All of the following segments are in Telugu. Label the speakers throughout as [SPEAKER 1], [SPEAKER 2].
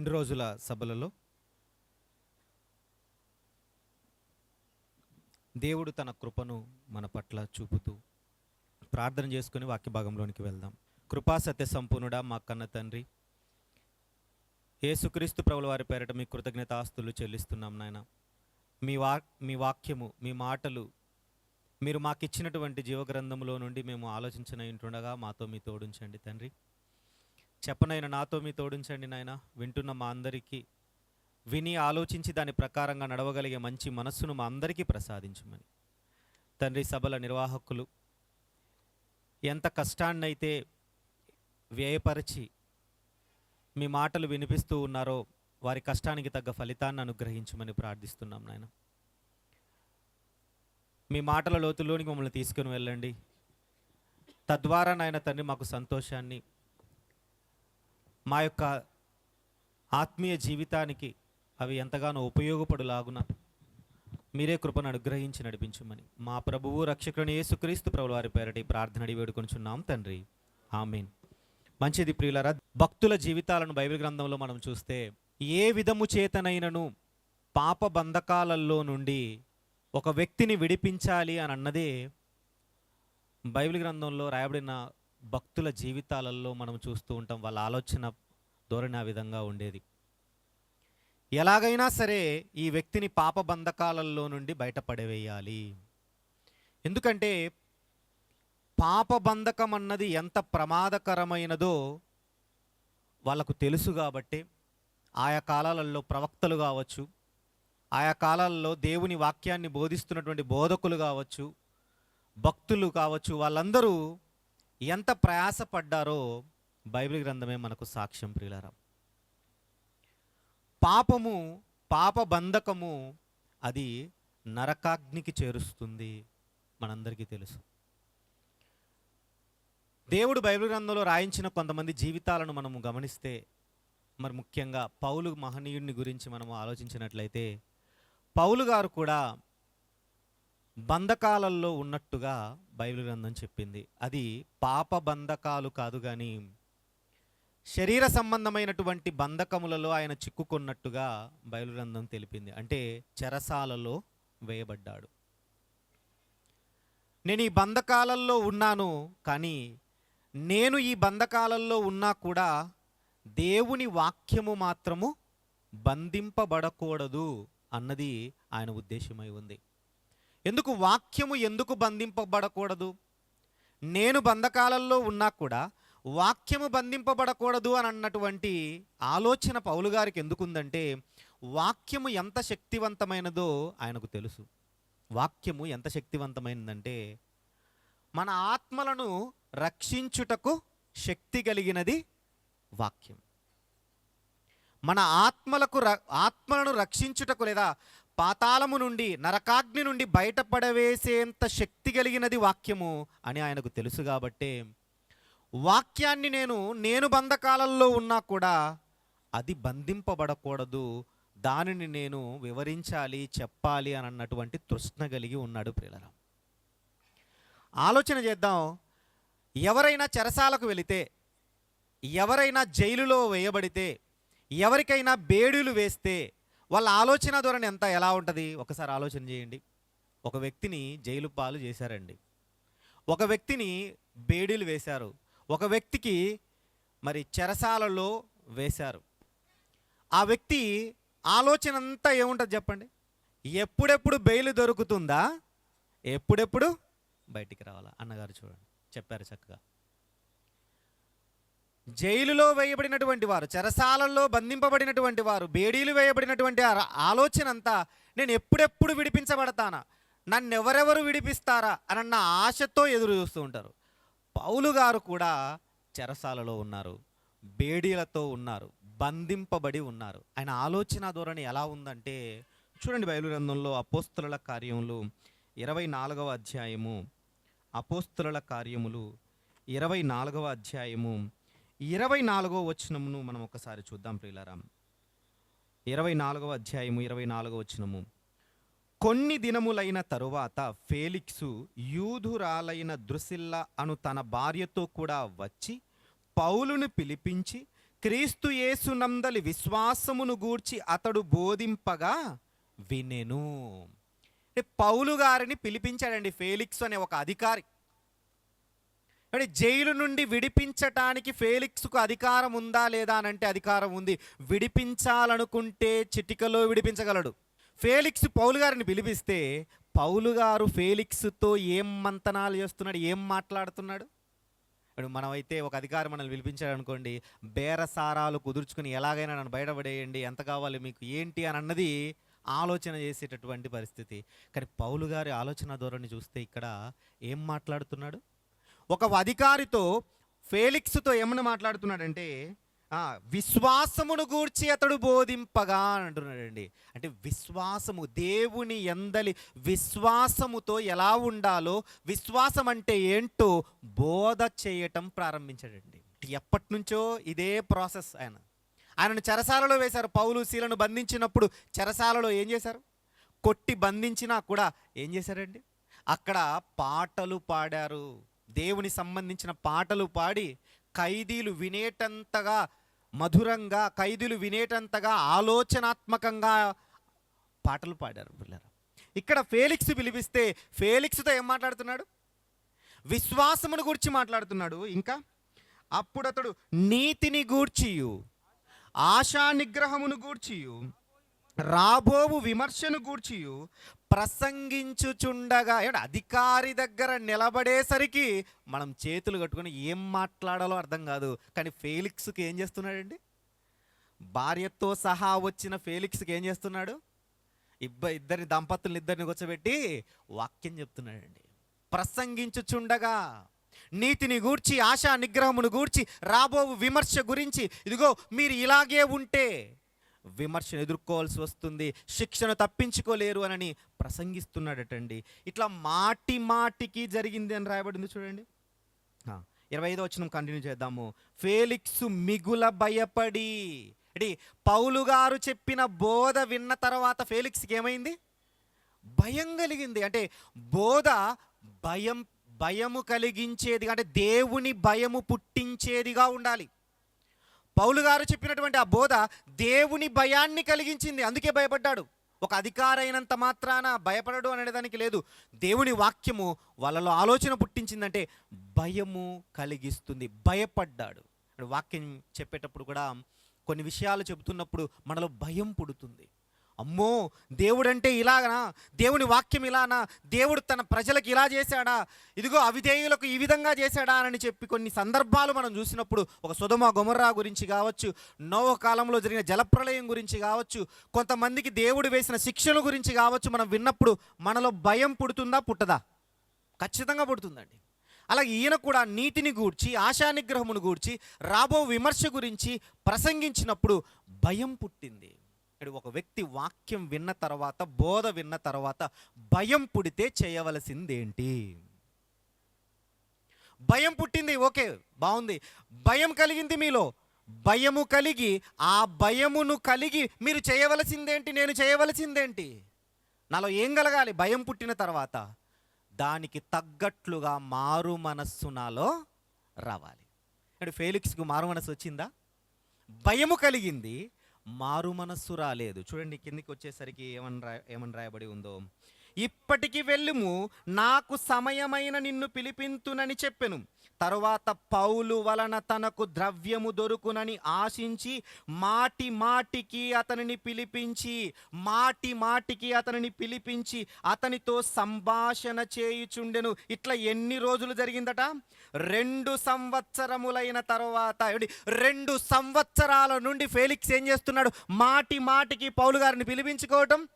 [SPEAKER 1] రెండు రోజుల సభలలో దేవుడు తన కృపను మన పట్ల చూపుతూ ప్రార్థన చేసుకుని వాక్య భాగంలోనికి వెళ్దాం. కృపా సత్య సంపూర్ణుడా మా కన్న తండ్రి. యేసుక్రీస్తు ప్రభుల వారి పేరట మీ కృతజ్ఞత ఆస్తులు చెల్లిస్తున్నాం నాయన. మీ వా మీ వాక్యము మీ మాటలు మీరు మాకు ఇచ్చినటువంటి జీవగ్రంథంలో నుండి మేము ఆలోచించిన ఇంటుండగా మాతో మీ తోడుంచండి తండ్రి. చెప్పనైనా నాతో మీ తోడించండి నాయన వింటున్న మా అందరికీ విని ఆలోచించి దాని ప్రకారంగా నడవగలిగే మంచి మనస్సును మా అందరికీ ప్రసాదించమని. తండ్రి సభల నిర్వాహకులు ఎంత కష్టాన్నైతే వ్యయపరిచి మీ మాటలు వినిపిస్తూ ఉన్నారో వారి కష్టానికి తగ్గ ఫలితాన్ని అనుగ్రహించమని ప్రార్థిస్తున్నాం నాయన. మీ మాటల లోతుల్లోనికి మమ్మల్ని తీసుకుని వెళ్ళండి. తద్వారా నాయన తండ్రి మాకు సంతోషాన్ని మా యొక్క ఆత్మీయ జీవితానికి అవి ఎంతగానో ఉపయోగపడులాగున మీరే కృపను అనుగ్రహించి నడిపించమని మా ప్రభువు రక్షకుని యేసుక్రీస్తు ప్రభుల వారి పేరటి ప్రార్థన వేడుకొనిచున్నాం తండ్రి. ఆమెన్. మంచిది ప్రియులరా భక్తుల జీవితాలను బైబిల్ గ్రంథంలో మనం చూస్తే ఏ విధము చేతనైనను పాప బంధకాలలో నుండి ఒక వ్యక్తిని విడిపించాలి అని అన్నదే బైబిల్ గ్రంథంలో రాయబడిన భక్తుల జీవితాలలో మనం చూస్తూ ఉంటాం వాళ్ళ ఆలోచన ధోరణి ఆ విధంగా ఉండేది. ఎలాగైనా సరే ఈ వ్యక్తిని పాప బంధకాలలో నుండి బయటపడవేయాలి. ఎందుకంటే పాప బంధకం అన్నది ఎంత ప్రమాదకరమైనదో వాళ్ళకు తెలుసు కాబట్టి ఆయా కాలాలలో ప్రవక్తలు కావచ్చు ఆయా కాలాలలో దేవుని వాక్యాన్ని బోధిస్తున్నటువంటి బోధకులు కావచ్చు భక్తులు కావచ్చు వాళ్ళందరూ ఎంత ప్రయాసపడ్డారో బైబిల్ గ్రంథమే మనకు సాక్ష్యం ప్రియులారా. పాపము పాప బంధకము అది నరకాగ్నికి చేరుస్తుంది మనందరికీ తెలుసు. దేవుడు బైబిల్ గ్రంథంలో రాయించిన కొంతమంది జీవితాలను మనము గమనిస్తే మరి ముఖ్యంగా పౌలు మహనీయుడిని గురించి మనము ఆలోచించినట్లయితే పౌలు గారు కూడా బంధకాలలో ఉన్నట్టుగా బైబిల్ గ్రంథం చెప్పింది. అది పాప బంధకాలు కాదు కానీ శరీర సంబంధమైనటువంటి బంధకములలో ఆయన చిక్కుకున్నట్టుగా బైబిల్ గ్రంథం తెలిపింది. అంటే చెరసాలలో వేయబడ్డాడు. నేను ఈ బంధకాలలో ఉన్నాను కానీ నేను ఈ బంధకాలలో ఉన్నా కూడా దేవుని వాక్యము మాత్రము బంధింపబడకూడదు అన్నది ఆయన ఉద్దేశమై ఉంది. ఎందుకు వాక్యము ఎందుకు బంధింపబడకూడదు? నేను బంధకాలలో ఉన్నా కూడా వాక్యము బంధింపబడకూడదు అని అన్నటువంటి ఆలోచన పౌలు గారికి ఎందుకుందంటే వాక్యము ఎంత శక్తివంతమైనదో ఆయనకు తెలుసు. వాక్యము ఎంత శక్తివంతమైనదంటే మన ఆత్మలను రక్షించుటకు శక్తి కలిగినది వాక్యం. మన ఆత్మలకు ర- ఆత్మలను రక్షించుటకు లేదా పాతాళము నుండి నరకాగ్ని నుండి బయటపడవేసేంత శక్తి కలిగినది వాక్యము అని ఆయనకు తెలుసు కాబట్టే వాక్యాన్ని నేను నేను బంధకాలంలో ఉన్నా కూడా అది బంధింపబడకూడదు. దానిని నేను వివరించాలి చెప్పాలి అని అన్నటువంటి తృష్ణ కలిగి ఉన్నాడు ప్రియులరా. ఆలోచన చేద్దాం. ఎవరైనా చెరసాలకు వెళితే ఎవరైనా జైలులో వేయబడితే ఎవరికైనా బేడులు వేస్తే వాళ్ళ ఆలోచన ధోరణి ఎంత ఎలా ఉంటుంది? ఒకసారి ఆలోచన చేయండి. ఒక వ్యక్తిని జైలు పాలు చేశారండి. ఒక వ్యక్తిని బేడీలు వేశారు. ఒక వ్యక్తికి మరి చెరసాలలో వేశారు. ఆ వ్యక్తి ఆలోచన అంతా ఏముంటుంది చెప్పండి? ఎప్పుడెప్పుడు బెయిల్ దొరుకుతుందా? ఎప్పుడెప్పుడు? బయటికి రావాలా? అన్నగారు చూడండి. చెప్పారు చక్కగా. జైలులో వేయబడినటువంటి వారు చెరసాలల్లో బంధింపబడినటువంటి వారు బేడీలు వేయబడినటువంటి ఆ ఆలోచన అంతా నేను ఎప్పుడెప్పుడు విడిపించబడతానా? నన్ను ఎవరెవరు విడిపిస్తారా? అన్న ఆశతో ఎదురు చూస్తూ ఉంటారు. పౌలు గారు కూడా చెరసాలలో ఉన్నారు బేడీలతో ఉన్నారు బంధింపబడి ఉన్నారు. ఆయన ఆలోచన ధోరణి ఎలా ఉందంటే చూడండి బయలుగ్రంథంలో అపోస్తుల కార్యములు ఇరవై నాలుగవ అధ్యాయము అపోస్తుల కార్యములు ఇరవై నాలుగవ అధ్యాయము ఇరవై నాలుగో వచనమును మనం ఒకసారి చూద్దాం ప్రియులారాం. ఇరవై నాలుగవ అధ్యాయము ఇరవై నాలుగో వచనము. కొన్ని దినములైన తరువాత ఫేలిక్సు యూధురాలైన దృశిల్ల అను తన భార్యతో కూడా వచ్చి పౌలును పిలిపించి క్రీస్తు యేసునందలి విశ్వాసమును గూర్చి అతడు బోధింపగా వినెను. పౌలు గారిని పిలిపించాడండి ఫేలిక్స్ అనే ఒక అధికారి. అంటే జైలు నుండి విడిపించటానికి ఫేలిక్స్కు అధికారం ఉందా లేదా అని అంటే అధికారం ఉంది. విడిపించాలనుకుంటే చిటికలో విడిపించగలడు. ఫేలిక్స్ పౌలు గారిని పిలిపిస్తే పౌలు గారు ఫేలిక్స్తో ఏం మంతనాలు చేస్తున్నాడు? ఏం మాట్లాడుతున్నాడు? ఇప్పుడు మనమైతే ఒక అధికారి మనల్ని పిలిపించాడు అనుకోండి బేరసారాలు కుదుర్చుకుని ఎలాగైనా నన్ను బయటపడేయండి ఎంత కావాలి మీకు ఏంటి అని అన్నది ఆలోచన చేసేటటువంటి పరిస్థితి. కానీ పౌలు గారి ఆలోచన ధోరణి చూస్తే ఇక్కడ ఏం మాట్లాడుతున్నాడు? ఒక అధికారితో ఫేలిక్స్తో ఏమని మాట్లాడుతున్నాడంటే విశ్వాసమును గూర్చి అతడు బోధింపగా అని అంటున్నాడండి. అంటే విశ్వాసము దేవుని ఎందలి విశ్వాసముతో ఎలా ఉండాలో విశ్వాసం అంటే ఏంటో బోధ చేయటం ప్రారంభించాడండి. ఎప్పటి నుంచో ఇదే ప్రాసెస్ ఆయన. ఆయనను చెరసాలలో వేశారు. పౌలు శీలను బంధించినప్పుడు చెరసాలలో ఏం చేశారు? కొట్టి బంధించినా కూడా ఏం చేశారండి? అక్కడ పాటలు పాడారు. దేవుని సంబంధించిన పాటలు పాడి ఖైదీలు వినేటంతగా మధురంగా ఖైదీలు వినేటంతగా ఆలోచనాత్మకంగా పాటలు పాడారు పిల్లలు. ఇక్కడ ఫేలిక్స్ పిలిపిస్తే ఫేలిక్స్తో ఏం మాట్లాడుతున్నాడు? విశ్వాసమును గురించి మాట్లాడుతున్నాడు. ఇంకా అప్పుడు అతడు నీతిని గూర్చియు ఆశా నిగ్రహమును గూర్చియు రాబోవు విమర్శను గూర్చియు ప్రసంగించుచుండగా ఏమంటే అధికారి దగ్గర నిలబడేసరికి మనం చేతులు కట్టుకొని ఏం మాట్లాడాలో అర్థం కాదు. కానీ ఫేలిక్స్కి ఏం చేస్తున్నాడండి? భార్యతో సహా వచ్చిన ఫేలిక్స్కి ఏం చేస్తున్నాడు? ఇబ్బ ఇద్దరిని దంపతులను ఇద్దరిని కూర్చోబెట్టి వాక్యం చెప్తున్నాడండి. ప్రసంగించుచుండగా నీతిని గూర్చి ఆశా నిగ్రహమును గూర్చి రాబోవు విమర్శ గురించి ఇదిగో మీరు ఇలాగే ఉంటే విమర్శను ఎదుర్కోవాల్సి వస్తుంది. శిక్షను తప్పించుకోలేరు అనని ప్రసంగిస్తున్నాడటండి. ఇట్లా మాటి మాటికి జరిగింది అని రాయబడింది చూడండి. ఇరవై ఐదో వచ్చిన కంటిన్యూ చేద్దాము. ఫేలిక్స్ మిగుల భయపడి. అంటే పౌలు గారు చెప్పిన బోధ విన్న తర్వాత ఫేలిక్స్కి ఏమైంది? భయం కలిగింది. అంటే బోధ భయం భయము కలిగించేది అంటే దేవుని భయము పుట్టించేదిగా ఉండాలి. పౌలు గారు చెప్పినటువంటి ఆ బోధ దేవుని భయాన్ని కలిగించింది. అందుకే భయపడ్డాడు. ఒక అధికారైనంత మాత్రాన భయపడడు అనేదానికి లేదు. దేవుని వాక్యము వాళ్ళలో ఆలోచన పుట్టించిందంటే భయము కలిగిస్తుంది. భయపడ్డాడు. వాక్యం చెప్పేటప్పుడు కూడా కొన్ని విషయాలు చెబుతున్నప్పుడు మనలో భయం పుడుతుంది. అమ్మో దేవుడంటే ఇలాగనా? దేవుని వాక్యం ఇలానా? దేవుడు తన ప్రజలకు ఇలా చేశాడా? ఇదిగో అవిధేయులకు ఈ విధంగా చేశాడా అని చెప్పి కొన్ని సందర్భాలు మనం చూసినప్పుడు ఒక సుధమ గుమర్రా గురించి కావచ్చు నోవ కాలంలో జరిగిన జలప్రలయం గురించి కావచ్చు కొంతమందికి దేవుడు వేసిన శిక్షల గురించి కావచ్చు మనం విన్నప్పుడు మనలో భయం పుడుతుందా పుట్టదా? ఖచ్చితంగా పుడుతుందండి. అలాగే ఈయన కూడా నీతిని గూర్చి ఆశా నిగ్రహమును గూర్చి రాబో విమర్శ గురించి ప్రసంగించినప్పుడు భయం పుట్టింది. ఇక్కడ ఒక వ్యక్తి వాక్యం విన్న తర్వాత బోధ విన్న తర్వాత భయం పుడితే చేయవలసిందేంటి? భయం పుట్టింది ఓకే బాగుంది. భయం కలిగింది మీలో. భయము కలిగి ఆ భయమును కలిగి మీరు చేయవలసిందేంటి? నేను చేయవలసిందేంటి? నాలో ఏం కలగాలి? భయం పుట్టిన తర్వాత దానికి తగ్గట్లుగా మారు మనస్సు నాలో రావాలి. అంటే ఫేలిక్స్కు మారు మనస్సు వచ్చిందా? భయము కలిగింది మారు మనస్సు రాలేదు. చూడండి కిందికి వచ్చేసరికి ఏమని రా ఏమని రాయబడి ఉందో. ఇప్పటికి వెళ్ళుము నాకు సమయమైన నిన్ను పిలిపింతునని చెప్పెను. తరువాత పౌలు వలన తనకు ద్రవ్యము దొరుకునని ఆశించి మాటి మాటికి అతనిని పిలిపించి మాటి మాటికి అతనిని పిలిపించి అతనితో సంభాషణ చేయుచుండెను. ఇట్లా ఎన్ని రోజులు జరిగిందట? రెండు సంవత్సరములైన తర్వాత రెండు సంవత్సరాల నుండి ఫేలిక్స్ ఏం చేస్తున్నాడు? మాటి మాటికి పౌలు గారిని పిలిపించుకోవటం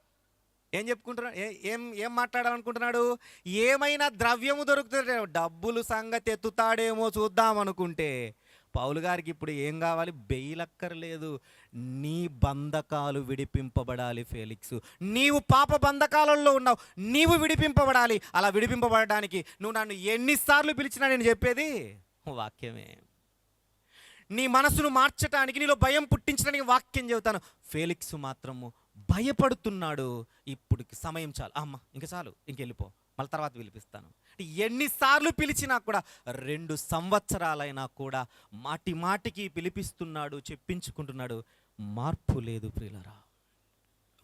[SPEAKER 1] ఏం చెప్పుకుంటున్నాడు ఏ- ఏం ఏం మాట్లాడాలనుకుంటున్నాడు? ఏమైనా ద్రవ్యము దొరుకుతుంటే డబ్బులు సంగతి ఎత్తుతాడేమో చూద్దాం అనుకుంటే. పౌలు గారికి ఇప్పుడు ఏం కావాలి? బెయిలక్కర్లేదు. నీ బంధకాలు విడిపింపబడాలి ఫేలిక్స్. నీవు పాప బంధకాలలో ఉన్నావు. నీవు విడిపింపబడాలి. అలా విడిపింపబడడానికి నువ్వు నన్ను ఎన్నిసార్లు పిలిచినా నేను చెప్పేది? వాక్యమే. నీ మనసును మార్చటానికి నీలో భయం పుట్టించడానికి వాక్యం చెబుతాను. ఫేలిక్స్ మాత్రము. భయపడుతున్నాడు. ఇప్పుడు సమయం చాలు. అమ్మ ఇంక చాలు. ఇంకెళ్ళిపో. మళ్ళీ తర్వాత పిలిపిస్తాను. ఎన్నిసార్లు పిలిచినా కూడా రెండు సంవత్సరాలైనా కూడా మాటి మాటికి పిలిపిస్తున్నాడు చెప్పించుకుంటున్నాడు. మార్పు లేదు ప్రియులరా.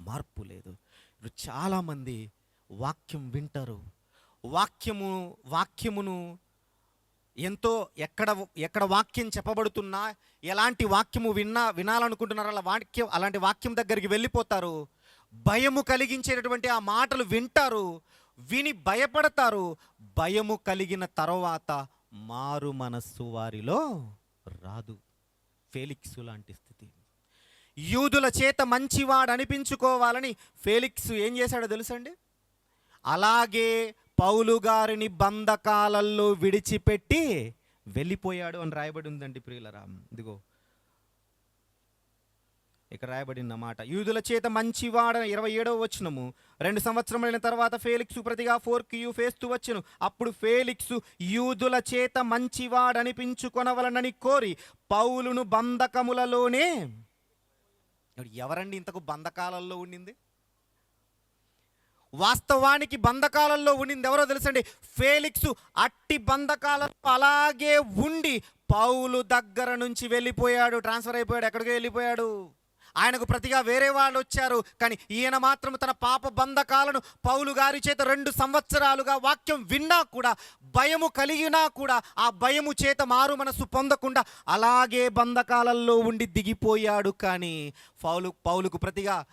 [SPEAKER 1] మార్పు లేదు. చాలామంది వాక్యం వింటారు. వాక్యము వాక్యమును ఎంతో ఎక్కడ ఎక్కడ వాక్యం చెప్పబడుతున్నా ఎలాంటి వాక్యము విన్నా వినాలనుకుంటున్నారో అలా వాక్యం అలాంటి వాక్యం దగ్గరికి వెళ్ళిపోతారు. భయము కలిగించేటటువంటి ఆ మాటలు వింటారు. విని భయపడతారు. భయము కలిగిన తర్వాత మారు మనస్సు వారిలో రాదు. ఫేలిక్స్ లాంటి స్థితి. యూదుల చేత మంచివాడు అనిపించుకోవాలని ఫేలిక్స్ ఏం చేశాడో తెలుసండి? అలాగే పౌలు గారిని బంధకాలల్లో విడిచిపెట్టి వెళ్ళిపోయాడు అని రాయబడి ఉందండి ప్రియులరా. ఇదిగో. ఇక్కడ రాయబడిన మాట. యూదుల చేత మంచివాడ ఇరవై ఏడవ వచ్చినము రెండు సంవత్సరములైన తర్వాత ఫేలిక్స్ ప్రతిగా ఫోర్ క్యూ ఫేస్తూ వచ్చును. అప్పుడు ఫేలిక్స్ యూదుల చేత మంచివాడనిపించుకొనవలనని కోరి పౌలును బంధకములలోనే ఎవరండి ఇంతకు బంధకాలలో ఉండింది? వాస్తవానికి బంధకాలంలో ఉండింది ఎవరో తెలుసండి? ఫేలిక్స్ అట్టి బంధకాలలో అలాగే ఉండి పౌలు దగ్గర నుంచి వెళ్ళిపోయాడు ట్రాన్స్ఫర్ అయిపోయాడు ఎక్కడికి వెళ్ళిపోయాడు. ఆయనకు ప్రతిగా వేరే వాళ్ళు వచ్చారు కానీ ఈయన మాత్రం తన పాప బంధకాలను పౌలు గారి చేత రెండు సంవత్సరాలుగా వాక్యం విన్నా కూడా భయము కలిగినా కూడా ఆ భయము చేత మారు మనసు పొందకుండా అలాగే బంధకాలల్లో ఉండి దిగిపోయాడు. కానీ పౌలు పౌలుకు ప్రతిగా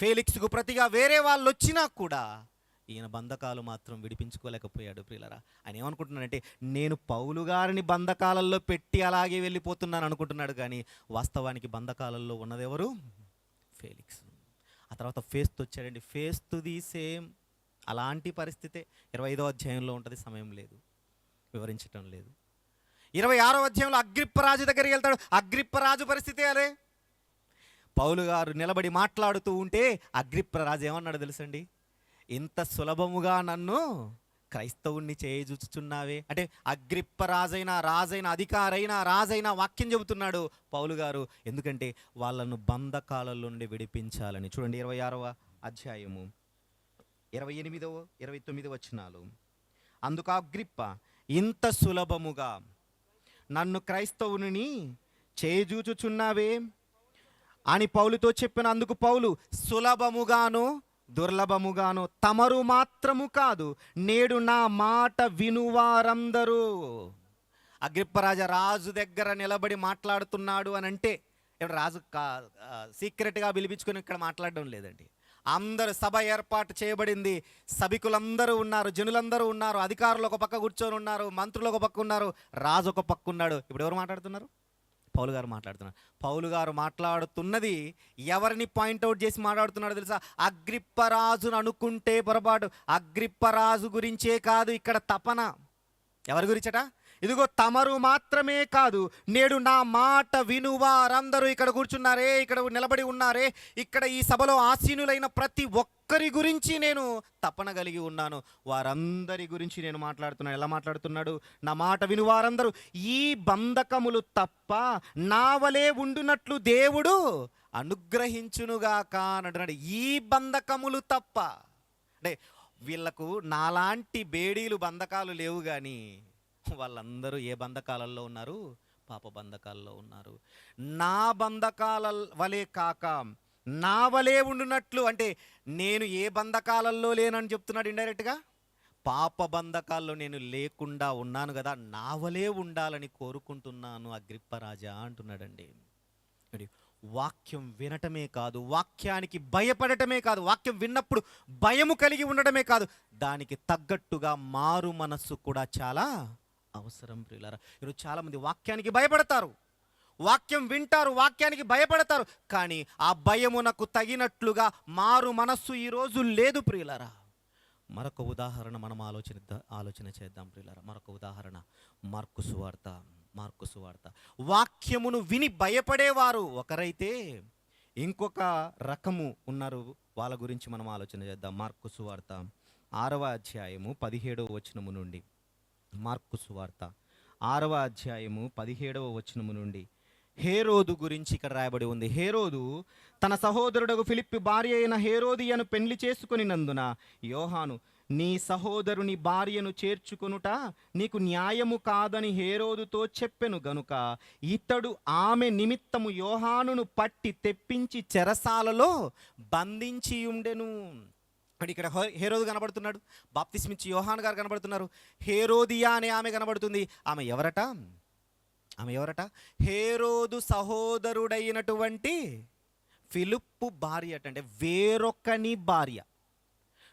[SPEAKER 1] ఫేలిక్స్కు ప్రతిగా వేరే వాళ్ళు వచ్చినా కూడా ఈయన బంధకాలు మాత్రం విడిపించుకోలేకపోయాడు ప్రియులరా. ఆయన ఏమనుకుంటున్నాడంటే నేను పౌలు గారిని బంధకాలలో పెట్టి అలాగే వెళ్ళిపోతున్నాను అనుకుంటున్నాడు కానీ వాస్తవానికి బంధకాలలో ఉన్నదెవరు? ఫేలిక్స్. ఆ తర్వాత ఫేస్తు వచ్చాడండి. ఫేస్తుది సేమ్ అలాంటి పరిస్థితే ఇరవై ఐదో అధ్యాయంలో ఉంటుంది సమయం లేదు. వివరించటం లేదు. ఇరవై ఆరో అధ్యాయంలో అగ్రిప్పరాజు దగ్గరికి వెళ్తాడు. అగ్రిప్పరాజు పరిస్థితి అదే. పౌలు గారు నిలబడి మాట్లాడుతూ ఉంటే అగ్రిప్పరాజు ఏమన్నాడు తెలుసండి? ఇంత సులభముగా నన్ను క్రైస్తవుణ్ణి చేయుచుచున్నావే అంటే అగ్రిప్ప రాజైన రాజైన అధికారైన రాజైన వాక్యం చెబుతున్నాడు పౌలు గారు. ఎందుకంటే వాళ్ళను బంధకాల నుండి విడిపించాలని. చూడండి ఇరవై ఆరవ అధ్యాయము. ఇరవై ఎనిమిదవ ఇరవై తొమ్మిది వచ్చినాలు అందుకు అగ్రిప్ప ఇంత సులభముగా నన్ను క్రైస్తవుని చేజూచుచున్నావే అని పౌలుతో చెప్పిన అందుకు పౌలు సులభముగాను దుర్లభముగాను తమరు మాత్రము కాదు నేడు నా మాట వినువారందరూ. అగ్రిప్పరాజ రాజు దగ్గర నిలబడి మాట్లాడుతున్నాడు అని అంటే రాజు కా సీక్రెట్గా పిలిపించుకొని ఇక్కడ మాట్లాడడం లేదండి. అందరు సభ ఏర్పాటు చేయబడింది. సభికులందరూ ఉన్నారు జనులందరూ ఉన్నారు అధికారులు ఒక పక్క కూర్చొని ఉన్నారు మంత్రులు ఒక పక్క ఉన్నారు రాజు ఒక పక్క ఉన్నాడు. ఇప్పుడు ఎవరు మాట్లాడుతున్నారు? పౌలు గారు మాట్లాడుతున్నారు. పౌలు గారు మాట్లాడుతున్నది ఎవరిని పాయింట్అవుట్ చేసి మాట్లాడుతున్నాడు తెలుసా? అగ్రిప్పరాజును అనుకుంటే పొరపాటు. అగ్రిప్పరాజు గురించే కాదు ఇక్కడ తపన. ఎవరి గురించట? ఇదిగో తమరు మాత్రమే కాదు. నేడు నా మాట వినువారందరూ ఇక్కడ కూర్చున్నారే ఇక్కడ నిలబడి ఉన్నారే. ఇక్కడ ఈ సభలో ఆసీనులైన ప్రతి ఒక్క ఒక్కరి గురించి నేను తపన కలిగి ఉన్నాను. వారందరి గురించి నేను మాట్లాడుతున్నాను. ఎలా మాట్లాడుతున్నాడు? నా మాట వినువారందరూ ఈ బంధకములు తప్ప నా వలే ఉండునట్లు దేవుడు అనుగ్రహించునుగాక అని అంటున్నాడు. ఈ బంధకములు తప్ప. అంటే వీళ్ళకు నాలాంటి బేడీలు బంధకాలు లేవు కానీ వాళ్ళందరూ ఏ బంధకాలలో ఉన్నారు? పాప బంధకాల్లో ఉన్నారు. నా బంధకాల వలే కాక నా వలే ఉండునట్లు అంటే నేను ఏ బంధకాలలో లేనని చెప్తున్నాడు ఇండైరెక్ట్గా పాప బంధకాల్లో నేను లేకుండా ఉన్నాను కదా నా వలే ఉండాలని కోరుకుంటున్నాను అగ్రిప్పరాజా అంటున్నాడండి. వాక్యం వినటమే కాదు వాక్యానికి భయపడటమే కాదు వాక్యం విన్నప్పుడు భయము కలిగి ఉండటమే కాదు దానికి తగ్గట్టుగా మారు మనస్సు కూడా చాలా అవసరం ప్రియులారా. ఈరోజు చాలామంది వాక్యానికి భయపడతారు. వాక్యం వింటారు వాక్యానికి భయపడతారు కానీ ఆ భయమునకు తగినట్లుగా మారు మనస్సు ఈరోజు లేదు ప్రియులరా. మరొక ఉదాహరణ మనం ఆలోచన ఆలోచన చేద్దాం ప్రియులరా. మరొక ఉదాహరణ మార్కు సువార్త మార్కు సువార్త. వాక్యమును విని భయపడేవారు ఒకరైతే ఇంకొక రకము ఉన్నారు వాళ్ళ గురించి మనం ఆలోచన చేద్దాం. మార్కు సువార్త ఆరవ అధ్యాయము పదిహేడవ వచనము నుండి. మార్కు సువార్త ఆరవ అధ్యాయము పదిహేడవ వచనము నుండి. హేరోదు గురించి ఇక్కడ రాయబడి ఉంది. హేరోదు తన సహోదరుడకు ఫిలిప్పి భార్య అయిన హేరోదియను పెళ్ళి చేసుకునినందున యోహాను
[SPEAKER 2] నీ సహోదరుని భార్యను చేర్చుకొనుట నీకు న్యాయము కాదని హేరోదుతో చెప్పెను గనుక ఇతడు ఆమె నిమిత్తము యోహానును పట్టి తెప్పించి
[SPEAKER 1] చెరసాలలో బంధించి ఉండెను అంటే ఇక్కడ హేరోదు కనబడుతున్నాడు. బాప్తిస్మిచ్చి యోహాన్ గారు కనబడుతున్నారు. హేరోదియా అనే ఆమె కనబడుతుంది. ఆమె ఎవరట? ఆమె ఎవరట? హేరోదు సహోదరుడైనటువంటి ఫిలిప్పు భార్య అంటే వేరొకని భార్య.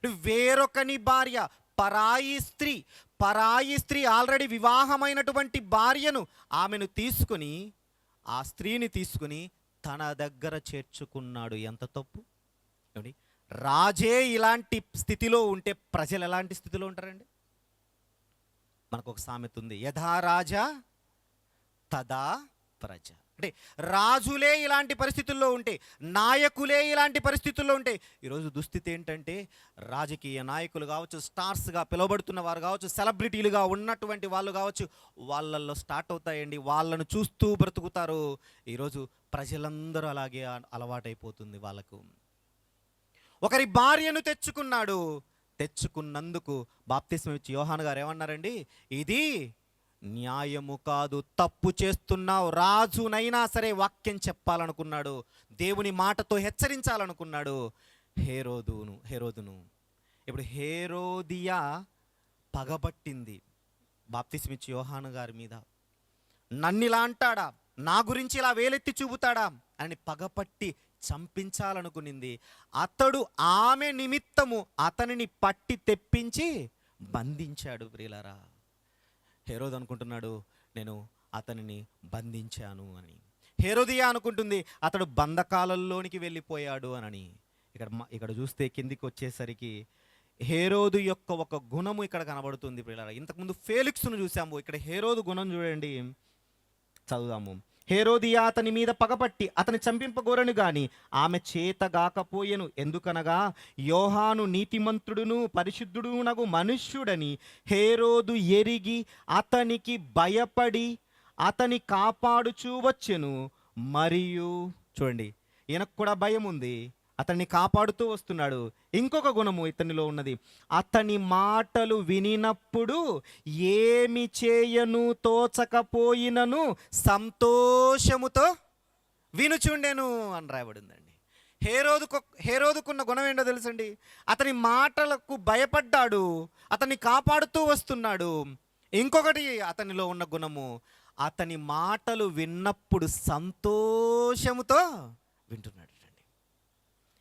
[SPEAKER 1] వేరొకని భార్య పరాయి స్త్రీ. పరాయి స్త్రీ ఆల్రెడీ వివాహమైనటువంటి భార్యను ఆమెను తీసుకుని ఆ స్త్రీని తీసుకుని తన దగ్గర చేర్చుకున్నాడు. ఎంత తప్పు? ఏమండి? రాజే ఇలాంటి స్థితిలో ఉంటే ప్రజలు ఎలాంటి స్థితిలో ఉంటారండి? మనకు ఒక సామెత ఉంది. యథా రాజా తదా ప్రజ. అంటే రాజులే ఇలాంటి పరిస్థితుల్లో ఉంటే నాయకులే ఇలాంటి పరిస్థితుల్లో ఉంటే ఈరోజు దుస్థితి ఏంటంటే రాజకీయ నాయకులు కావచ్చు స్టార్స్గా పిలువబడుతున్న వారు కావచ్చు సెలబ్రిటీలుగా ఉన్నటువంటి వాళ్ళు కావచ్చు వాళ్ళల్లో స్టార్ట్ అవుతాయండి. వాళ్ళను చూస్తూ బ్రతుకుతారు. ఈరోజు ప్రజలందరూ అలాగే అలవాటైపోతుంది వాళ్ళకు. ఒకరి భార్యను తెచ్చుకున్నాడు. తెచ్చుకున్నందుకు బాప్తిస్మ ఇచ్చి యోహాన్ గారు ఏమన్నారండి? ఇది న్యాయము కాదు తప్పు చేస్తున్నావు రాజునైనా సరే వాక్యం చెప్పాలనుకున్నాడు దేవుని మాటతో హెచ్చరించాలనుకున్నాడు. హేరోదును హేరోదును. ఇప్పుడు హేరోదియా పగబట్టింది బాప్తిస్మిచ్చి యోహాను గారి మీద. నన్నిలా అంటాడా? నా గురించి ఇలా వేలెత్తి చూపుతాడా? అని పగపట్టి చంపించాలనుకునింది. అతడు ఆమె నిమిత్తము అతనిని పట్టి తెప్పించి బంధించాడు ప్రియులరా. హేరోద్ అనుకుంటున్నాడు నేను అతనిని బంధించాను అని. హేరోదియా అనుకుంటుంది అతడు బంధకాలలోనికి వెళ్ళిపోయాడు అని ఇక్కడ ఇక్కడ చూస్తే కిందికి వచ్చేసరికి హేరోదు యొక్క ఒక గుణము ఇక్కడ కనబడుతుంది పిల్లల ఇంతకుముందు ఫేలిక్స్ను చూసాము ఇక్కడ హేరోదు గుణం చూడండి చదువుదాము. హేరోదియా అతని మీద పగపట్టి అతని చంపింపగోరను గాని ఆమె చేతగాకపోయెను ఎందుకనగా యోహాను నీతిమంతుడును పరిశుద్ధుడునగు మనుష్యుడని హేరోదు ఎరిగి అతనికి భయపడి అతని కాపాడుచూ వచ్చెను. మరియు చూడండి ఈయనకు కూడా భయం ఉంది అతన్ని కాపాడుతూ వస్తున్నాడు. ఇంకొక గుణము ఇతనిలో ఉన్నది. అతని మాటలు వినినప్పుడు ఏమి చేయను తోచకపోయినను సంతోషముతో వినుచుండెను అని రాయబడిందండి. హేరోదుకు హేరోదుకున్న గుణం ఏంటో తెలుసండి? అతని మాటలకు భయపడ్డాడు అతన్ని కాపాడుతూ వస్తున్నాడు. ఇంకొకటి అతనిలో ఉన్న గుణము అతని మాటలు విన్నప్పుడు సంతోషముతో వింటున్నాడు.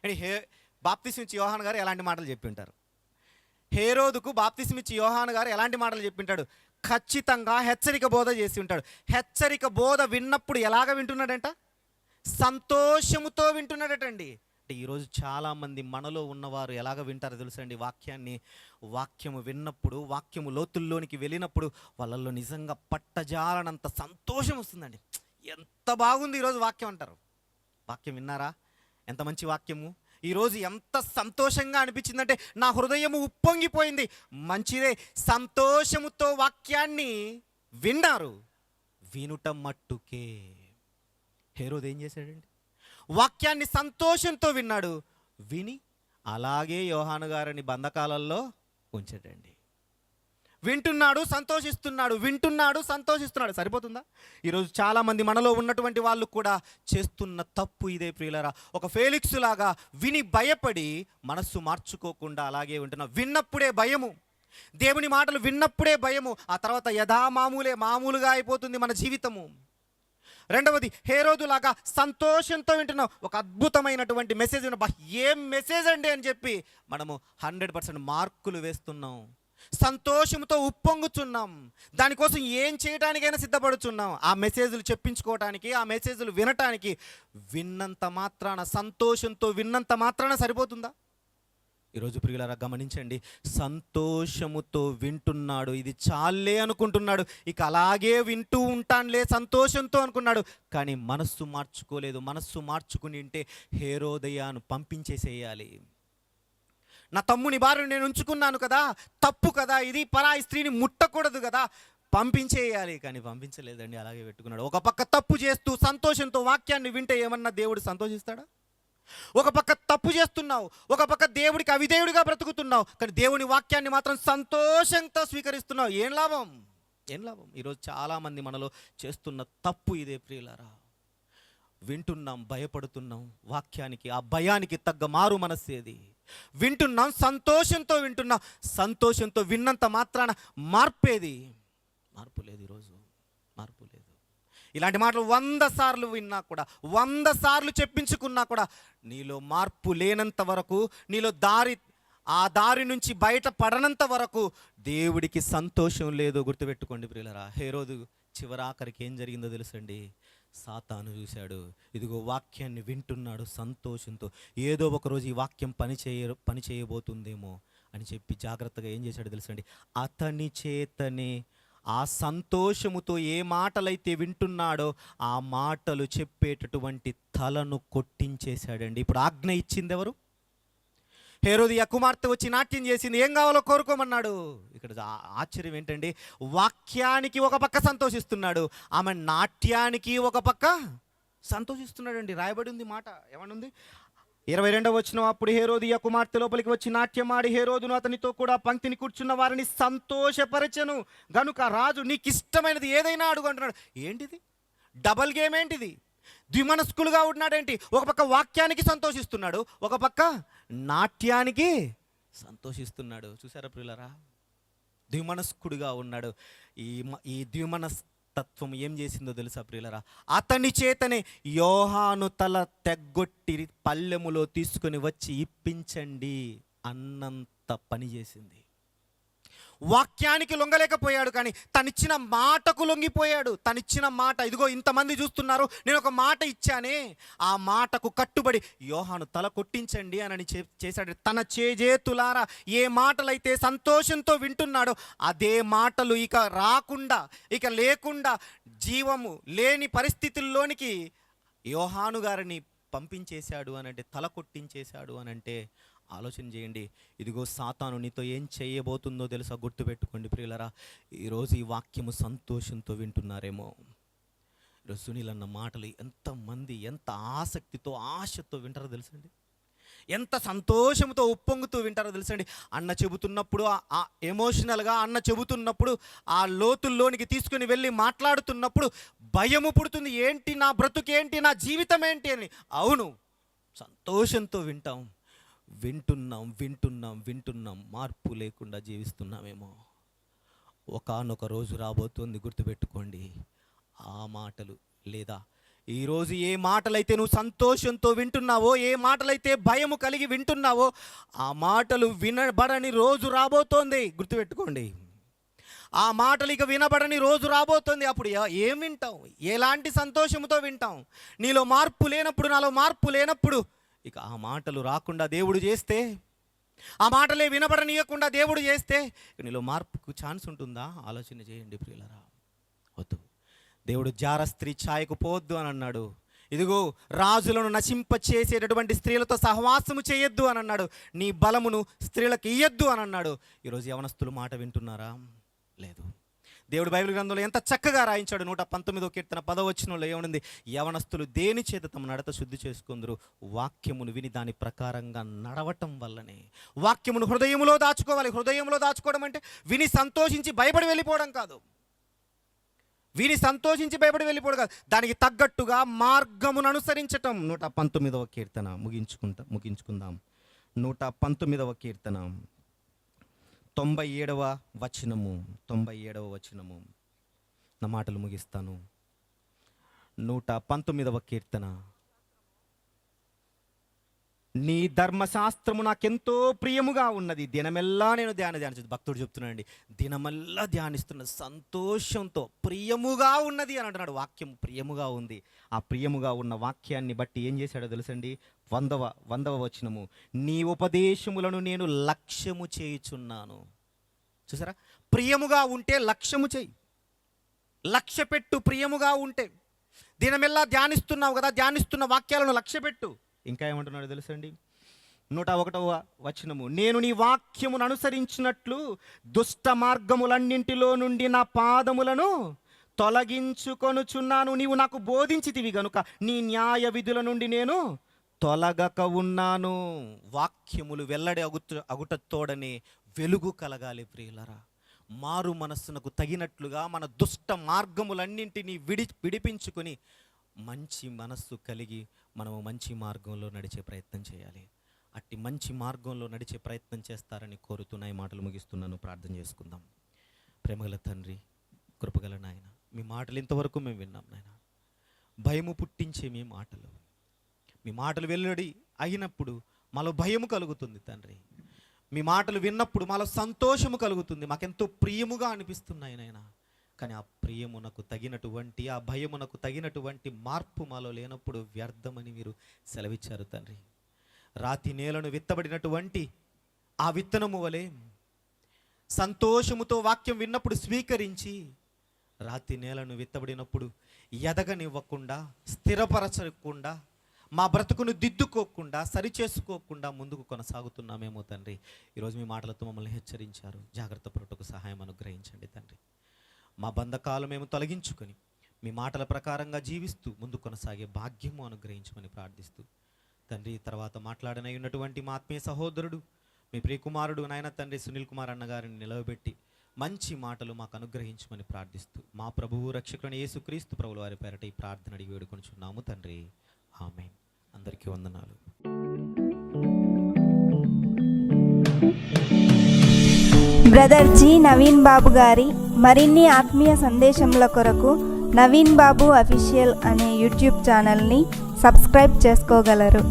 [SPEAKER 1] అండ్ హే బాప్తిస్మిచ్చి యోహాన్ గారు ఎలాంటి మాటలు చెప్పి ఉంటారు హేరోదుకు బాప్తిస్మిచ్చి యోహాన్ గారు ఎలాంటి మాటలు చెప్పి ఉంటాడు ఖచ్చితంగా హెచ్చరిక బోధ చేసి ఉంటాడు. హెచ్చరిక బోధ విన్నప్పుడు ఎలాగ వింటున్నాడంట? సంతోషముతో వింటున్నాడటండి. అంటే ఈరోజు చాలామంది మనలో ఉన్నవారు ఎలాగ వింటారో తెలుసండి? వాక్యాన్ని వాక్యము విన్నప్పుడు వాక్యము లోతుల్లోనికి వెళ్ళినప్పుడు వాళ్ళల్లో నిజంగా పట్టజాలనంత సంతోషం వస్తుందండి. ఎంత బాగుంది ఈరోజు వాక్యం అంటారు? వాక్యం విన్నారా? ఎంత మంచి వాక్యము? ఈరోజు ఎంత సంతోషంగా అనిపించిందంటే నా హృదయము ఉప్పొంగిపోయింది. మంచిదే సంతోషముతో వాక్యాన్ని విన్నారు. వినుట మట్టుకే. హేరోది ఏం చేశాడండి? వాక్యాన్ని సంతోషంతో విన్నాడు. విని అలాగే యోహాను గారిని బంధకాలలో ఉంచాడండి. వింటున్నాడు సంతోషిస్తున్నాడు వింటున్నాడు సంతోషిస్తున్నాడు. సరిపోతుందా? ఈరోజు చాలామంది మనలో ఉన్నటువంటి వాళ్ళు కూడా చేస్తున్న తప్పు ఇదే ప్రియులరా. ఒక ఫేలిక్స్ లాగా విని భయపడి మనస్సు మార్చుకోకుండా అలాగే ఉంటున్నా. విన్నప్పుడే భయము. దేవుని మాటలు విన్నప్పుడే భయము. ఆ తర్వాత యథామామూలే మామూలుగా అయిపోతుంది మన జీవితము. రెండవది హేరోదులాగా సంతోషంతో వింటున్నాం. ఒక అద్భుతమైనటువంటి మెసేజ్ ఏం మెసేజ్ అండి అని చెప్పి మనము హండ్రెడ్ పర్సెంట్ మార్కులు వేస్తున్నాం. సంతోషంతో ఉప్పొంగుచున్నాం. దానికోసం ఏం చేయడానికైనా సిద్ధపడుచున్నాం. ఆ మెసేజ్లు చెప్పించుకోవటానికి ఆ మెసేజ్లు వినటానికి విన్నంత మాత్రాన సంతోషంతో విన్నంత మాత్రాన సరిపోతుందా? ఈరోజు ప్రియులారా గమనించండి. సంతోషముతో వింటున్నాడు. ఇది చాలే అనుకుంటున్నాడు. ఇక అలాగే వింటూ ఉంటానులే సంతోషంతో అనుకున్నాడు. కానీ మనస్సు మార్చుకోలేదు. మనస్సు మార్చుకుని ఉంటే హేరోదయాను పంపించేసేయాలి. నా తమ్ముని భార్యను నేను ఉంచుకున్నాను కదా తప్పు కదా ఇది పరాయి స్త్రీని ముట్టకూడదు కదా పంపించేయాలి. కానీ పంపించలేదండి అలాగే పెట్టుకున్నాడు. ఒక పక్క తప్పు చేస్తూ సంతోషంతో వాక్యాన్ని వింటే ఏమన్నా దేవుడు సంతోషిస్తాడా? ఒక పక్క తప్పు చేస్తున్నావు ఒక పక్క దేవుడికి అవిధేయుడిగా బ్రతుకుతున్నావు కానీ దేవుని వాక్యాన్ని మాత్రం సంతోషంతో స్వీకరిస్తున్నావు. ఏం లాభం? ఏం లాభం? ఈరోజు చాలామంది మనలో చేస్తున్న తప్పు ఇదే ప్రియులరా. వింటున్నాం భయపడుతున్నాం. వాక్యానికి ఆ భయానికి తగ్గ మారు మనస్సేది వింటున్నాం సంతోషంతో వింటున్నాం. సంతోషంతో విన్నంత మాత్రాన మార్పేది మార్పు లేదు ఈరోజు. మార్పు లేదు. ఇలాంటి మాటలు వంద సార్లు విన్నా కూడా వంద సార్లు చెప్పించుకున్నా కూడా నీలో మార్పు లేనంత వరకు నీలో దారి ఆ దారి నుంచి బయట పడనంత వరకు దేవుడికి సంతోషం లేదు. గుర్తుపెట్టుకోండి ప్రియులరా హే రోజు చివరాఖరికి ఏం జరిగిందో తెలుసండి? సాతాను చూశాడు. ఇదిగో వాక్యాన్ని వింటున్నాడు సంతోషంతో. ఏదో ఒక రోజు ఈ వాక్యం పని చేయ పని చేయబోతుందేమో అని చెప్పి జాగ్రత్తగా ఏం చేశాడు తెలుసండి? అతని చేతనే ఆ సంతోషముతో ఏ మాటలైతే వింటున్నాడో ఆ మాటలు చెప్పేటటువంటి తలను కొట్టించేశాడండి. ఇప్పుడు ఆజ్ఞ ఇచ్చింది ఎవరు హేరోది కుమార్తె వచ్చి నాట్యం చేసింది. ఏం కావాలో కోరుకోమన్నాడు. ఇక్కడ ఆశ్చర్యం ఏంటండి? వాక్యానికి ఒక పక్క సంతోషిస్తున్నాడు. ఆమె నాట్యానికి ఒక పక్క సంతోషిస్తున్నాడండి. రాయబడి ఉంది మాట. ఏమనుంది? ఇరవై రెండవ వచ్చిన అప్పుడు హేరోదియ కుమార్తె లోపలికి వచ్చి నాట్యమాడి హేరోదును అతనితో కూడా పంక్తిని కూర్చున్న వారిని సంతోషపరచను. గనుక రాజు నీకు ఇష్టమైనది ఏదైనా అడుగు అంటున్నాడు. ఏంటిది? డబల్ గేమ్ ఏంటిది? ద్విమనస్కులుగా ఉన్నాడేంటి ఒక పక్క వాక్యానికి సంతోషిస్తున్నాడు. ఒక పక్క నాట్యానికి సంతోషిస్తున్నాడు. చూసారా ప్రియులరా? ద్విమనస్కుడుగా ఉన్నాడు. ఈ ఈ ద్విమనస్ తత్వం ఏం చేసిందో తెలుసా ప్రియులరా? అతని చేతనే యోహాను తల తెగ్గొట్టి పల్లెములో తీసుకొని వచ్చి ఇప్పించండి అన్నంత పని చేసింది. వాక్యానికి లొంగలేకపోయాడు కానీ తనిచ్చిన మాటకు లొంగిపోయాడు. తనిచ్చిన మాట ఇదిగో ఇంతమంది చూస్తున్నారు నేను ఒక మాట ఇచ్చానే. ఆ మాటకు కట్టుబడి యోహాను తల కొట్టించండి అని చే- చేశాడు. తన చేజేతులారా ఏ మాటలైతే సంతోషంతో వింటున్నాడో అదే మాటలు ఇక రాకుండా ఇక లేకుండా జీవము లేని పరిస్థితుల్లోనికి యోహాను గారిని పంపించేశాడు అనంటే తల కొట్టించేశాడు అనంటే ఆలోచన చేయండి. ఇదిగో సాతాను నీతో ఏం చేయబోతుందో తెలుసా గుర్తుపెట్టుకోండి ప్రియులరా. ఈరోజు ఈ వాక్యము సంతోషంతో వింటున్నారేమో. ఈరోజు సునీల్ అన్న మాటలు ఎంతమంది ఎంత ఆసక్తితో ఆశతో వింటారో తెలుసండి? ఎంత సంతోషంతో ఉప్పొంగుతూ వింటారో తెలుసండి? అన్న చెబుతున్నప్పుడు ఆ ఎమోషనల్గా అన్న చెబుతున్నప్పుడు ఆ లోతుల్లోనికి తీసుకుని వెళ్ళి మాట్లాడుతున్నప్పుడు భయము పుడుతుంది. ఏంటి నా బ్రతుకేంటి నా జీవితం ఏంటి అని. అవును సంతోషంతో వింటాం. వింటున్నాం వింటున్నాం వింటున్నాం. మార్పు లేకుండా జీవిస్తున్నామేమో. ఒకానొక రోజు రాబోతుంది గుర్తుపెట్టుకోండి. ఆ మాటలు లేదా ఈరోజు ఏ మాటలైతే నువ్వు సంతోషంతో వింటున్నావో ఏ మాటలైతే భయము కలిగి వింటున్నావో ఆ మాటలు వినబడని రోజు రాబోతోంది. గుర్తుపెట్టుకోండి. ఆ మాటలు ఇక వినబడని రోజు రాబోతుంది. అప్పుడు ఏం వింటాం? ఎలాంటి సంతోషముతో వింటాం? నీలో మార్పు లేనప్పుడు నాలో మార్పు లేనప్పుడు ఇక ఆ మాటలు రాకుండా దేవుడు చేస్తే ఆ మాటలే వినబడనీయకుండా దేవుడు చేస్తే ఇక నీలో మార్పుకు ఛాన్స్ ఉంటుందా? ఆలోచన చేయండి ప్రియులరా. వద్దు. దేవుడు జార స్త్రీ ఛాయకు పోవద్దు అని అన్నాడు. ఇదిగో రాజులను నశింప చేసేటటువంటి స్త్రీలతో సహవాసము చేయొద్దు అని అన్నాడు. నీ బలమును స్త్రీలకు ఇయ్యొద్దు అని అన్నాడు. ఈరోజు యవనస్తులు మాట వింటున్నారా? లేదు. దేవుడు బైబిల్ గ్రంథంలో ఎంత చక్కగా రాయించాడు. నూట పంతొమ్మిదో కీర్తన పదవచనంలో ఏముంది? యవనస్తులు దేని చేత తమ నడత శుద్ధి చేసుకుందరు? వాక్యమును విని దాని ప్రకారంగా నడవటం వల్లనే. వాక్యమును హృదయములో దాచుకోవాలి. హృదయంలో దాచుకోవడం అంటే విని సంతోషించి భయపడి వెళ్ళిపోవడం కాదు. విని సంతోషించి భయపడి వెళ్ళిపోవడం కాదు. దానికి తగ్గట్టుగా మార్గమును అనుసరించటం. నూట పంతొమ్మిదవ కీర్తన ముగించుకుంటా ముగించుకుందాం. నూట పంతొమ్మిదవ కీర్తన. తొంభై ఏడవ వచనము తొంభై ఏడవ వచనము. నా మాటలు ముగిస్తాను. నూట పంతొమ్మిదవ కీర్తన. నీ ధర్మశాస్త్రము నాకెంతో ప్రియముగా ఉన్నది. దినమెల్లా నేను ధ్యాన ధ్యానించదు భక్తుడు చెప్తున్నానండి దినమెల్లా ధ్యానిస్తున్న సంతోషంతో ప్రియముగా ఉన్నది అని అంటున్నాడు. వాక్యం ప్రియముగా ఉంది. ఆ ప్రియముగా ఉన్న వాక్యాన్ని బట్టి ఏం చేశాడో తెలుసండి? వందవ వందవ వచనము. నీ ఉపదేశములను నేను లక్ష్యము చేయుచున్నాను. చూసారా? ప్రియముగా ఉంటే లక్ష్యము చేయి. లక్ష్య పెట్టు ప్రియముగా ఉంటే. దినమెల్లా ధ్యానిస్తున్నావు కదా ధ్యానిస్తున్న వాక్యాలను లక్ష్యపెట్టు. ఇంకా ఏమంటున్నాడు తెలుసండి? నూట ఒకటవ వచనము. నేను నీ వాక్యమును అనుసరించినట్లు దుష్ట మార్గములన్నింటిలో నుండి నా పాదములను తొలగించుకొనుచున్నాను. నీవు నాకు బోధించితివి గనుక నీ న్యాయ విధుల నుండి నేను
[SPEAKER 2] తొలగక ఉన్నాను.
[SPEAKER 1] వాక్యములు వెల్లడి అగుట అగుటతోడనే వెలుగు కలగాలి ప్రియులరా. మారు మనస్సునకు తగినట్లుగా మన దుష్ట మార్గములన్నింటినీ విడి విడిపించుకొని మంచి మనస్సు కలిగి మనము మంచి మార్గంలో నడిచే ప్రయత్నం చేయాలి. అట్టి మంచి మార్గంలో నడిచే ప్రయత్నం చేస్తారని కోరుతున్న ఈ మాటలు ముగిస్తున్నాను. ప్రార్థన చేసుకుందాం. ప్రేమగల తండ్రి కృపగల నాయన మీ మాటలు ఇంతవరకు మేము విన్నాం నాయన. భయము పుట్టించే మీ మాటలు. మీ మాటలు వెల్లడి అయినప్పుడు మాలో భయము కలుగుతుంది తండ్రి. మీ మాటలు విన్నప్పుడు మాలో సంతోషము కలుగుతుంది. మాకెంతో ప్రియముగా అనిపిస్తున్నాయి నాయనా. కానీ ఆ ప్రియమునకు తగినటువంటి ఆ భయమునకు తగినటువంటి మార్పు మాలో లేనప్పుడు వ్యర్థమని మీరు సెలవిచ్చారు తండ్రి. రాతి నేలను విత్తబడినటువంటి ఆ విత్తనము వలె సంతోషముతో వాక్యం విన్నప్పుడు స్వీకరించి రాతి నేలను విత్తబడినప్పుడు ఎదగనివ్వకుండా స్థిరపరచకుండా మా బ్రతుకును దిద్దుకోకుండా సరిచేసుకోకుండా ముందుకు కొనసాగుతున్నామేమో తండ్రి. ఈరోజు మీ మాటలతో మమ్మల్ని హెచ్చరించారు. జాగ్రత్త పడుటకు సహాయం అనుగ్రహించండి తండ్రి. మా బంధకాలు మేము తొలగించుకొని మీ మాటల ప్రకారంగా జీవిస్తూ ముందు కొనసాగే భాగ్యము అనుగ్రహించమని ప్రార్థిస్తూ తండ్రి తర్వాత మాట్లాడనై ఉన్నటువంటి మా ఆత్మీయ సహోదరుడు మీ ప్రియకుమారుడు నాయన తండ్రి సునీల్ కుమార్ అన్నగారిని నిలవబెట్టి మంచి మాటలు మాకు అనుగ్రహించమని ప్రార్థిస్తూ మా ప్రభువు రక్షకుని యేసుక్రీస్తు ప్రభుల వారి పేరట ఈ ప్రార్థన అడిగి వేడుకొనిచున్నాము తండ్రి. ఆమె అందరికీ వందనాలు.
[SPEAKER 3] బ్రదర్ జి నవీన్ బాబు గారి మరిన్ని ఆత్మీయ సందేశముల కొరకు నవీన్ బాబు అఫీషియల్ అనే యూట్యూబ్ ఛానల్ని సబ్స్క్రైబ్ చేసుకోగలరు.